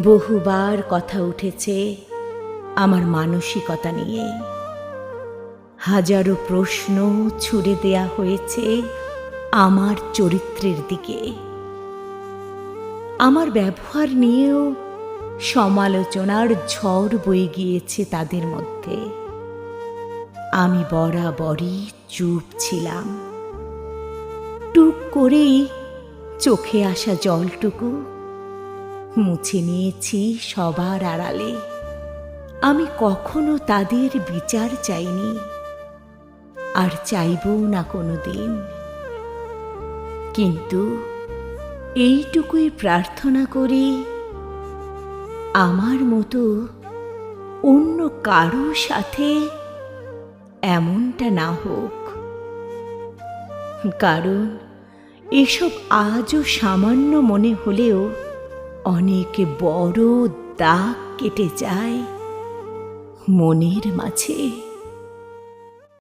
বহুবার কথা উঠেছে আমার মানসিকতা নিয়ে। হাজারো প্রশ্ন ছুড়ে দেয়া হয়েছে আমার চরিত্রের দিকে। আমার ব্যবহার নিয়েও সমালোচনার ঝড় বয়ে গিয়েছে তাদের মধ্যে। আমি বরাবরই চুপ ছিলাম। টুক করেই চোখে আসা জলটুকু মুছে নিয়েছি সবার আড়ালে। আমি কখনো তাদের বিচার চাইনি। আর চাইবও না কোনো দিন কিন্তু এইটুকুই প্রার্থনা করি, আমার মতো অন্য কারও সাথে এমনটা না হোক। কারণ এসব আজও সামান্য মনে হলেও অনেক বড় দাগ কেটে যায় মনের মাঝে।